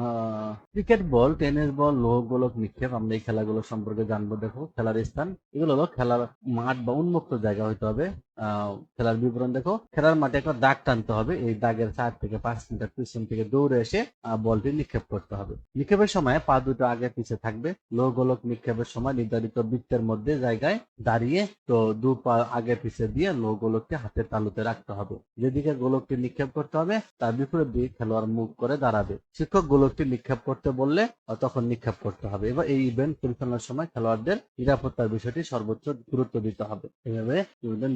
uh, cricket ball, tennis ball লোহ গোলক নিক্ষেপ, আমরা এই খেলাগুলো সম্পর্কে জানব, দেখো, খেলার স্থান। এগুলো হলো খেলার মাঠ বা উন্মুক্ত জায়গা হইতে হবে। খেলার বিবরণ দেখো, খেলার মাঠে একটা দাগ টানতে হবে। এই দাগের চার থেকে পাঁচ মিটার পিছন থেকে দৌড়ে এসে বলটি নিক্ষেপ করতে হবে। নিক্ষেপের সময় পা দুটো আগে পিছে থাকবে। লোহ গোলক নিক্ষেপের সময় নির্ধারিত বৃত্তের মধ্যে জায়গায় দাঁড়িয়ে তো দু পা আগে পিছে দিয়ে লোহ গোলককে হাতের তালুতে রাখতে হবে। যেদিকে গোলকটি নিক্ষেপ করতে হবে, তার বিপরীত দিকে খেলোয়াড় মুখ করে দাঁড়াবে। শিক্ষক গোলকটি নিক্ষেপ করতে বললে তখন নিক্ষেপ করতে হবে। এবার এই ইভেন্ট পরিচালনার সময় খেলোয়াড়দের নিরাপত্তার বিষয়টি সর্বোচ্চ গুরুত্ব দিতে হবে। এভাবে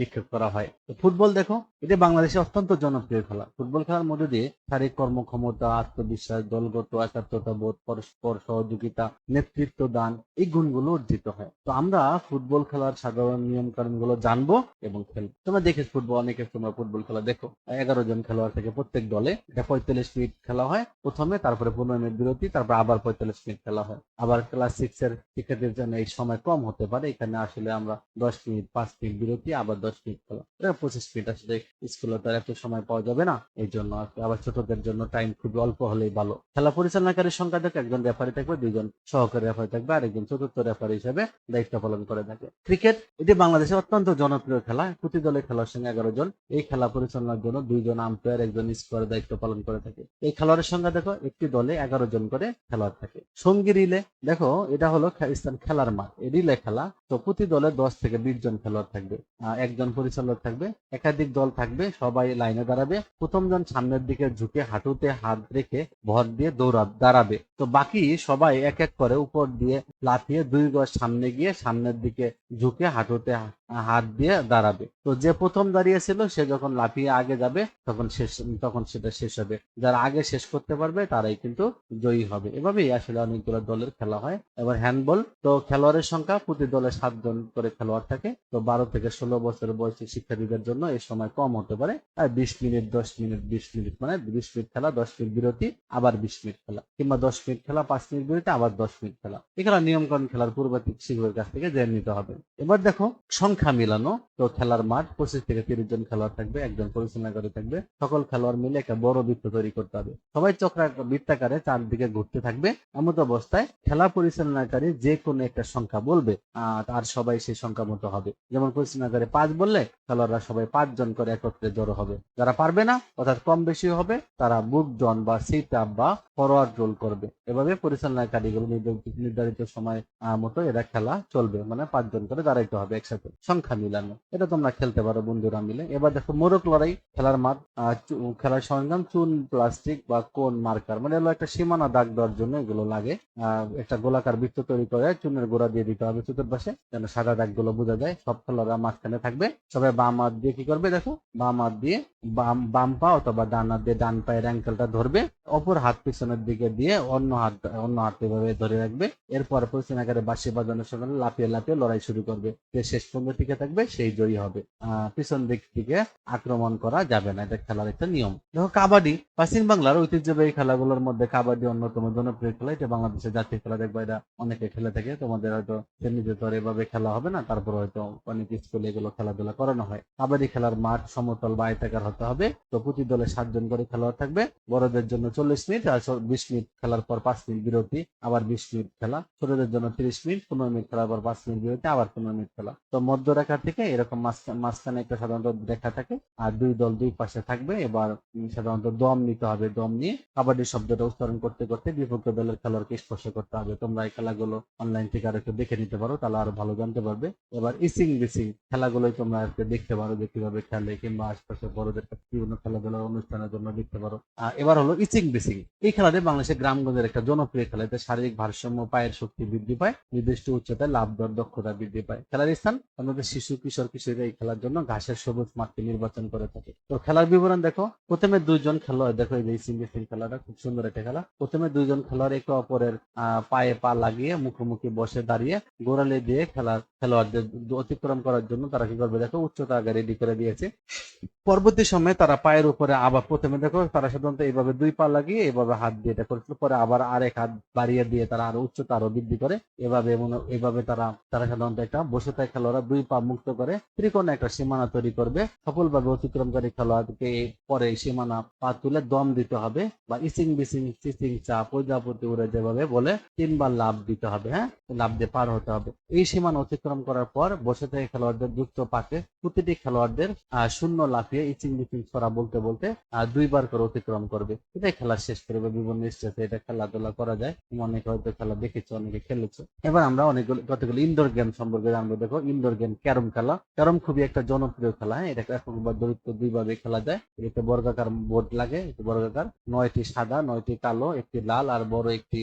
নিক্ষেপ করা হয়। তো ফুটবল দেখো, এটি বাংলাদেশে অত্যন্ত জনপ্রিয় খেলা। ফুটবল খেলার মধ্যে দিয়ে শারীরিক কর্মক্ষমতা, আত্মবিশ্বাস, দলগত একাত্মতা বোধ, পরস্পর সহযোগিতা, নেতৃত্ব দান, এই গুণগুলো অর্জিত হয়। তো আমরা ফুটবল খেলার সাধারণ নিয়ম কানুনগুলো জানব এবং খেলব। তোমরা দেখে ফুটবল, অনেকে তোমরা ফুটবল খেলা দেখো। এগারো জন খেলোয়াড় থেকে প্রত্যেক দলে এটা পঁয়তাল্লিশ মিনিট খেলা হয়। প্রথমে, তারপরে পনেরো মিনিট বিরতি তারপর আবার পঁয়তাল্লিশ মিনিট খেলা হয়। আবার ক্লাস সিক্স এর শিক্ষার্থীদের জন্য এই সময় কম হতে পারে। এখানে আসলে আমরা দশ মিনিট পাঁচ মিনিট বিরতি, আবার দশ মিনিট খেলা। পঁচিশ মিনিট আসলে স্কুলে তো আর এত সময় পাওয়া যাবে না। এই জন্য আর আবার ছোটদের জন্য টাইম খুবই অল্প হলেই ভালো। খেলা পরিচালনাকারীর সংখ্যা দেখো একজন রেফারি থাকবে, দুইজন সহকারী রেফারি থাকবে, আর একজন চতুর্থ রেফারি হিসেবে দায়িত্ব পালন করে থাকে। ক্রিকেট এটি বাংলাদেশের অত্যন্ত জনপ্রিয় খেলা। প্রতি দলে খেলার সঙ্গে এগারো জন। এই খেলা পরিচালনার জন্য দুইজন আম্পায়ার একজন স্কোয়ার দায়িত্ব পালন করে থাকে। এই খেলোয়াড়ের সংখ্যা দেখো, একটি দলে এগারো জন করে খেলোয়াড় থাকে। সঙ্গী রিলে, দেখো, এটা হলো স্থান খেলার মাঠ। এই রিলে খেলা, তো প্রতি দলে দশ থেকে বিশ জন খেলোয়াড় থাকবে। একজন পরিচালক থাকবে, একাধিক দল থাকবে, সবাই লাইনে দাঁড়াবে। প্রথম জন সামনের দিকে ঝুঁকে হাঁটুতে হাত রেখে ভর দিয়ে দৌড়া দাঁড়াবে। তো বাকি সবাই এক এক করে উপর দিয়ে লাফিয়ে দুই গজ সামনে গিয়ে সামনের দিকে ঝুঁকে হাঁটুতে হাত দিয়ে দাঁড়াবে। তো যে প্রথম দাঁড়িয়েছিল, সে যখন লাফিয়ে আগে যাবে, তখন শেষ, তখন সেটা শেষ হবে। যারা আগে শেষ করতে পারবে, তারাই কিন্তু জয়ী হবে। এভাবেই আসলে অনেকগুলো দলের খেলা হয়। এবার হ্যান্ডবল তো খেলোয়াড়ের সংখ্যা প্রতি দলে সাতজন করে খেলোয়াড় থাকে। তো বারো থেকে ষোলো বছর বয়সী শিক্ষার্থীদের জন্য এই সময় কম হতে পারে। আর বিশ মিনিট, দশ মিনিট, বিশ মিনিট মানে বিশ মিনিট খেলা, দশ মিনিট বিরতি, আবার বিশ মিনিট খেলা। কিংবা দশ মিনিট খেলা, পাঁচ মিনিট বিরতি, আবার দশ মিনিট খেলা। এই খেলা নিয়ম কানুন খেলার পূর্ব শিক্ষকের কাছ থেকে জেনে নিতে হবে। এবার দেখো, সংখ্যা মিলানো, তো খেলার মাঠ পঁচিশ থেকে তিরিশ জন খেলোয়াড় থাকবে, একজন পরিচালনা করে থাকবে। সকল খেলোয়াড় মিলে একটা বড় বৃত্ত তৈরি করতে হবে। সবাই চক্রা বৃত্তাকারে চারদিকে ঘুরতে থাকবে। এমত অবস্থায় খেলা পরিচালনাকারী যে কোনো একটা সংখ্যা বলবে আর সবাই সেই সংখ্যা মতো হবে। যেমন পরিচালনাকারী পাঁচ বললে খেলোয়াড়রা সবাই পাঁচজন করে একত্রে জড়ো হবে। যারা পারবে না, অর্থাৎ কম বেশি হবে, তারা বুক জন বা সিট আপ বা ফরওয়ার্ড রোল করবে। এভাবে পরিচালনাকারীগুলো নির্ধারিত- সময় মতো এরা খেলা চলবে। মানে পাঁচজন করে দাঁড়াইতে হবে একসাথে। সংখ্যা মিলানো। এটা তোমরা খেলতে পারো বন্ধুরা মিলে। এবার দেখো মোরক লড়াই, খেলার মাঠ খেলার সরঞ্জাম, চুন, প্লাস্টিক বা কোন মার্কার। মানে এগুলো একটা সীমানা দাগ দেওয়ার জন্য এগুলো লাগে। একটা গোলাকার বৃত্ত তৈরি করে চুনের গোড়া দিয়ে দিতে হবে চতুর্পাশে, যেন সাদা দাগগুলো বোঝা যায়। সব খেলোয়াড়রা মাঝখানে থাকবে। সবাই বাম হাত দিয়ে কি করবে দেখো? বাম হাত দিয়ে বাম বাম পা অথবা ডান হাত দিয়ে ডান পায়ের অ্যাঙ্কেলটা ধরবে। অপর হাত পিছনের দিকে দিয়ে অন্য হাত অন্য হাত এভাবে ধরে রাখবে। এরপর পরিচালনাকারে বাসি বাজানোর সময় লাফিয়ে লাফিয়ে লড়াই শুরু করবে। শেষ পর্যন্ত টিকে থাকবে, সেই জয়ী হবে। পিছন দিক থেকে আক্রমণ করা যাবে না, এটা খেলার একটা নিয়ম। দেখো, কাবাডি প্রাচীন বাংলার ঐতিহ্যবাহী খেলাগুলোর মধ্যে কাবাডি অন্যতম জনপ্রিয় খেলা, এটা বাংলাদেশের জাতীয় খেলা দেখবে, এটা অনেকে খেলে থাকে, তোমাদের হয়তো এমনিতে তো এভাবে খেলা হবে না, তারপর হয়তো অনেক স্কুলে এগুলো খেলাধুলা করানো হয়। কাবাডি খেলার মাঠ সমতল বা আয়তাকার হতে হবে, তো প্রতি দলে সাতজন করে খেলোয়াড় থাকবে, বড়দের জন্য চল্লিশ মিনিট আর বিশ মিনিট খেলার পর পাঁচ মিনিট বিরতি, আবার বিশ মিনিট খেলা, ছোটদের জন্য তিরিশ মিনিট, পনেরো মিনিট খেলার পর পাঁচ মিনিট বিরতি, আবার পনেরো মিনিট খেলা। তো মধ্যরেখা থেকে এরকম মাঝখানে একটা সাধারণত রেখা থাকে, আর দুই দল দুই পাশে থাকবে। এবার সাধারণত দম নিতে হবে, দম নিয়ে কাবাডি শব্দটা উচ্চারণ করতে করতে বিপক্ষ দলের খেলোয়াড়কে স্পর্শ করতে হবে। তোমরা এই খেলাগুলো অনলাইন থেকে আর একটু দেখে নিতে পারো, তাহলে আরও ভালো জানতে পারবে। এবার ইসিং বিসিং খেলাগুলোই তোমরা একটু দেখতে পারো, যে কীভাবে খেলে কিংবা আশপাশে বড়দের বিভিন্ন খেলাধুলার অনুষ্ঠানের জন্য দেখতে পারো। এবার হলো ইচিং বিসিং এই খেলাটি বাংলাদেশের গ্রামগঞ্জের একটা জনপ্রিয় খেলা। এতে শারীরিক ভারসাম্য, পায়ের শক্তি বৃদ্ধি পায়, নির্দিষ্ট উচ্চতায় লাভ দর দক্ষতা বৃদ্ধি পায়। খেলার স্থান আমাদের শিশু কিশোর কিশোরীরা এই খেলার জন্য ঘাসের সবুজ মাঠকে নির্বাচন করে থাকে। তো খেলার বিবরণ দেখো, প্রথমে দুইজন খেলোয়াড়, দেখো এই ইচিং খেলাটা খুব সুন্দর একটা খেলা। প্রথমে দুইজন খেলোয়াড় একে অপরের পায়ে পা লাগিয়ে মুখোমুখি বসে দাঁড়িয়ে গোড়ালে দিয়ে খেলার খেলোয়াড়দের অতিক্রম করার জন্য তারা কি করবে দেখো, উচ্চতা আগে রেডি করে দিয়েছে। পরবর্তী সময়ে তারা পায়ের উপরে আবার, প্রথমে দেখো তারা সাধারণত এইভাবে দুই পা লাগিয়ে এভাবে হাত দিয়ে এটা করেছিল, পরে আবার আরেক হাত বাড়িয়ে দিয়ে তারা আরও উচ্চতা আরও বৃদ্ধি করে। এভাবে মনে- এভাবে তারা তারা সাধারণত একটা বসে থাকে খেলোয়াড়রা দুই পা মুক্ত করে ত্রিকোণে একটা সীমানা তৈরি করবে। সফলভাবে অতিক্রমকারী খেলোয়াড়কে পরে সীমানা পা তুলে দম দিতে হবে বা ইসিং, বিসিং চিচিং চা প্রজাপতি উড়ে যেভাবে বলে তিনবার লাভ দিতে হবে হ্যাঁ? লাভ দিয়ে পার হতে হবে। এই সীমানা অতিক্রম করার পর বসে থেকে খেলোয়াড়দের যুক্ত পাকে প্রতিটি খেলোয়াড়দের শূন্য লাফিয়ে ইচিং বিচিং ছড়া বলতে বলতে দুইবার করে অতিক্রম করবে। এটাই খেলা শেষ করবে বিভিন্ন স্টেজে এটা খেলাধুলা করা যায়। অনেকে হয়তো খেলা দেখেছ, অনেকে খেলেছো। এবার আমরা অনেকগুলো কতগুলো ইনডোর গেম সম্পর্কে জানব। দেখো ইনডোর গেম ক্যারম খেলা। ক্যারম খুবই একটা জনপ্রিয় খেলা হ্যাঁ? এটা একক বা দরিদ্র দুইভাবে খেলা যায়। এতে বর্গাকার বোর্ড লাগে বর্গাকার। নয়টি সাদা, নয়টি কালো, একটি লাল আর বড় একটি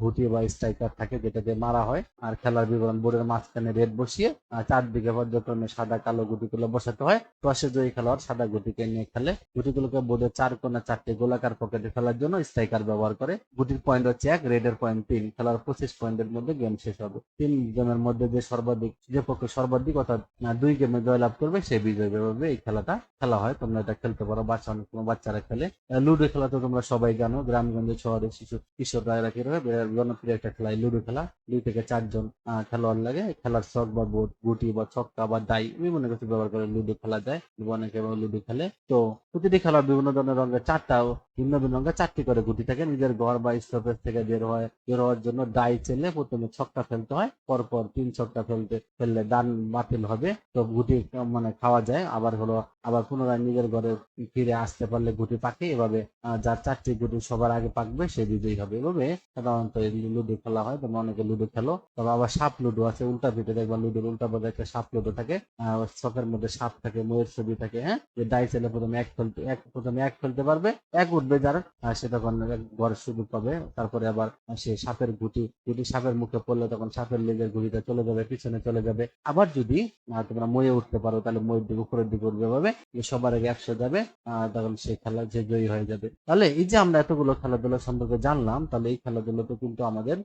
ঘুটি বা স্ট্রাইকার থাকে যেটা দিয়ে মারা হয়। আর খেলার বিবরণ বোর্ডের মাঝখানে রেড বসিয়ে চারদিকে পর্যক্রমে সাদা, কালো গুটিগুলো বসাতে হয়। টসে জয়ী খেলোয়াড় সাদা গুটিকে নিয়ে খেলে গুটিগুলোকে বোর্ডের চার কোণা চারটি গোলাকার পকেটে খেলার জন্য স্ট্রাইকার ব্যবহার করে। গুটির পয়েন্ট হচ্ছে এক রেডের পয়েন্ট তিন। খেলার পঁচিশ পয়েন্টের মধ্যে গেম শেষ হবে। তিন গেমের মধ্যে যে সর্বাধিক, যে পক্ষে সর্বাধিক অর্থাৎ আহ, দুই গেমে জয়লাভ করবে সে বিজয় হবে এই খেলাটা খেলা হয় তোমরা এটা খেলতে পারো। বাচ্চা অনেক সময় বাচ্চারা খেলে। লুডো খেলা তো তোমরা সবাই জানো। গ্রামগঞ্জে শহরে শিশু কিশোররা এরা কি রয়ে জনপ্রিয় একটা খেলা লুডো খেলা। দুই থেকে চারজন খেলোয়াড় লাগে। খেলার ছক বা বোর্ড গুটি বা ছক্কা বা ডাই বিভিন্ন কিছু ব্যবহার করে লুডো খেলা যায়। অনেকে লুডো খেলে। তো প্রতিটি খেলার বিভিন্ন ধরনের রঙের চারটা ভিন্ন ভিন্ন রঙের চারটি করে গুটি থাকে। নিজের ঘর বা স্টপেজ থেকে বের হয় বের হওয়ার জন্য ডাই চেলে প্রথমে ছক্কা ফেলতে হয়। পরপর তিন ছক্কা ফেলতে ফেললে ডান বাতিল হবে। তো গুটি মানে খাওয়া যায়। আবার হলো, আবার পুনরায় নিজের ঘরে ফিরে আসতে পারলে গুটি পাকে। এভাবে যার চারটি গুটি সবার আগে পাকবে, সে বিজয়ী হবে। এভাবে সাধারণত লুডো খেলা হয়। তোমরা অনেকে লুডো খেলো। তবে আবার সাপ লুডো আছে, উল্টা পিঠে দেখবা লুডোর উল্টা পথে একটা সাপ লুডো থাকে। চকের মধ্যে সাপ থাকে, ময়ের ছবি থাকে হ্যাঁ? যে ডাই ছেলে প্রথমে এক ফেলতে, এক, প্রথমে এক ফেলতে পারবে, এক উঠবে যার সে তখন ঘর সুযোগ পাবে। তারপরে আবার সে সাপের গুটি গুটি সাপের মুখে পড়লে তখন সাপের লেজের গুটিটা চলে যাবে, পিছনে চলে যাবে। আবার যদি আহ, তোমরা ময়ে উঠতে পারো তাহলে ময়ের দিকে উপরের দিকে উঠবে ভাবে সবার আগে একশো যাবে তখন সেই খেলা যে জয়ী হয়ে যাবে। তাহলে এই যে আমরা এতগুলো খেলাধুলা সম্পর্কে জানলাম তাহলে এই খেলাধুলাতে কিন্তু আমাদের